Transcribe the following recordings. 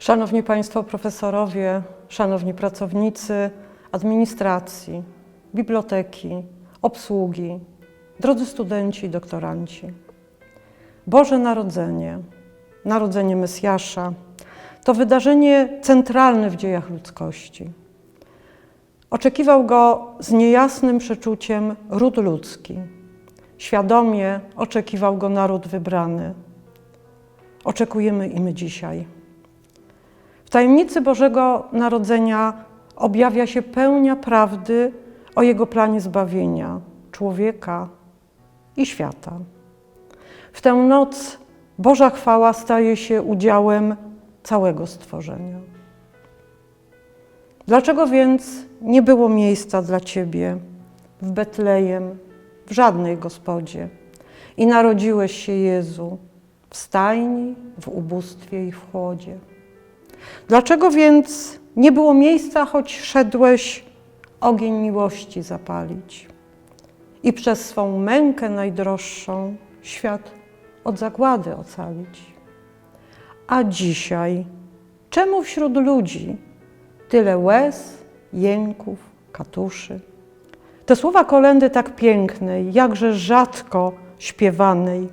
Szanowni Państwo profesorowie, szanowni pracownicy administracji, biblioteki, obsługi, drodzy studenci i doktoranci. Boże Narodzenie, Narodzenie Mesjasza to wydarzenie centralne w dziejach ludzkości. Oczekiwał go z niejasnym przeczuciem ród ludzki. Świadomie oczekiwał go naród wybrany. Oczekujemy i my dzisiaj. W tajemnicy Bożego Narodzenia objawia się pełnia prawdy o Jego planie zbawienia człowieka i świata. W tę noc Boża chwała staje się udziałem całego stworzenia. Dlaczego więc nie było miejsca dla Ciebie w Betlejem, w żadnej gospodzie i narodziłeś się Jezu w stajni, w ubóstwie i w chłodzie? Dlaczego więc nie było miejsca, choć szedłeś ogień miłości zapalić i przez swą mękę najdroższą świat od zagłady ocalić? A dzisiaj, czemu wśród ludzi tyle łez, jęków, katuszy? Te słowa kolendy tak pięknej, jakże rzadko śpiewanej,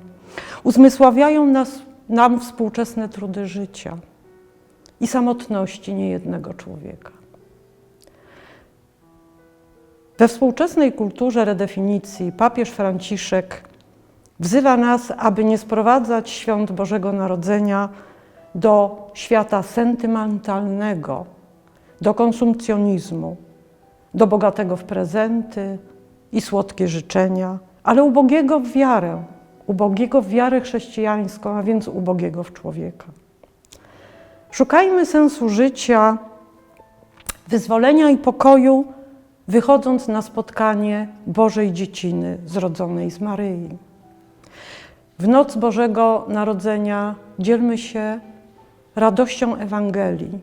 uzmysławiają nas, nam współczesne trudy życia i samotności niejednego człowieka. We współczesnej kulturze redefinicji papież Franciszek wzywa nas, aby nie sprowadzać świąt Bożego Narodzenia do świata sentymentalnego, do konsumpcjonizmu, do bogatego w prezenty i słodkie życzenia, ale ubogiego w wiarę, ubogiego w wiarę chrześcijańską, a więc ubogiego w człowieka. Szukajmy sensu życia, wyzwolenia i pokoju, wychodząc na spotkanie Bożej dzieciny zrodzonej z Maryi. W noc Bożego Narodzenia dzielmy się radością Ewangelii.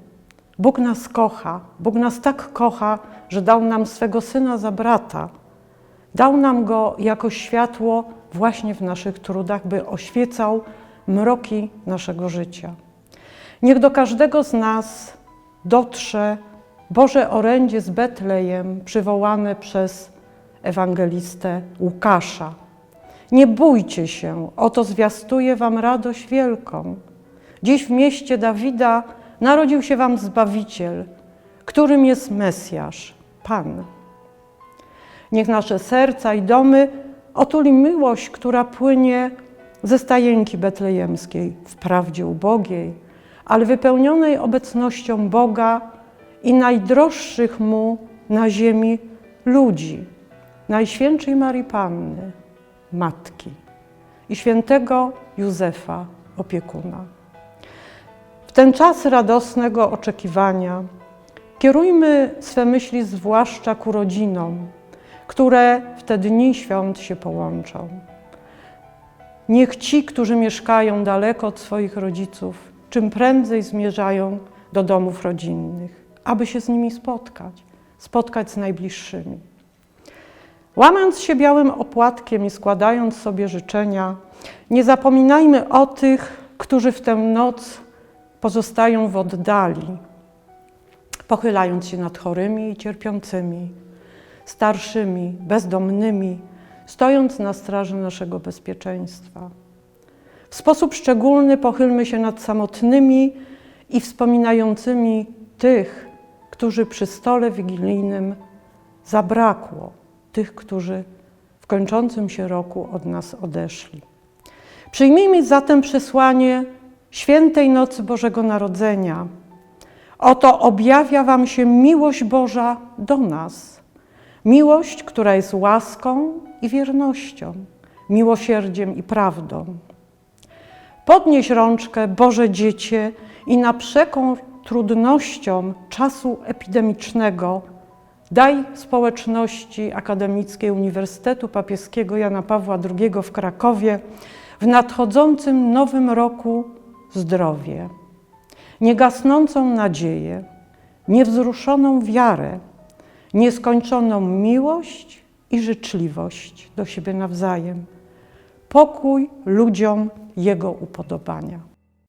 Bóg nas kocha, Bóg nas tak kocha, że dał nam swego Syna za brata. Dał nam Go jako światło właśnie w naszych trudach, by oświecał mroki naszego życia. Niech do każdego z nas dotrze Boże orędzie z Betlejem przywołane przez ewangelistę Łukasza. Nie bójcie się, oto zwiastuję wam radość wielką. Dziś w mieście Dawida narodził się wam Zbawiciel, którym jest Mesjasz, Pan. Niech nasze serca i domy otuli miłość, która płynie ze stajenki betlejemskiej, wprawdzie ubogiej, ale wypełnionej obecnością Boga i najdroższych Mu na ziemi ludzi, Najświętszej Marii Panny, Matki i świętego Józefa, opiekuna. W ten czas radosnego oczekiwania kierujmy swe myśli zwłaszcza ku rodzinom, które w te dni świąt się połączą. Niech ci, którzy mieszkają daleko od swoich rodziców, czym prędzej zmierzają do domów rodzinnych, aby się z nimi spotkać, spotkać z najbliższymi. Łamiąc się białym opłatkiem i składając sobie życzenia, nie zapominajmy o tych, którzy w tę noc pozostają w oddali, pochylając się nad chorymi i cierpiącymi, starszymi, bezdomnymi, stojąc na straży naszego bezpieczeństwa. W sposób szczególny pochylmy się nad samotnymi i wspominającymi tych, którzy przy stole wigilijnym zabrakło, tych, którzy w kończącym się roku od nas odeszli. Przyjmijmy zatem przesłanie świętej nocy Bożego Narodzenia. Oto objawia Wam się miłość Boża do nas. Miłość, która jest łaską i wiernością, miłosierdziem i prawdą. Podnieś rączkę, Boże Dziecię, i na przekór trudnościom czasu epidemicznego daj społeczności akademickiej Uniwersytetu Papieskiego Jana Pawła II w Krakowie w nadchodzącym nowym roku zdrowie, niegasnącą nadzieję, niewzruszoną wiarę, nieskończoną miłość i życzliwość do siebie nawzajem, pokój ludziom Jego upodobania.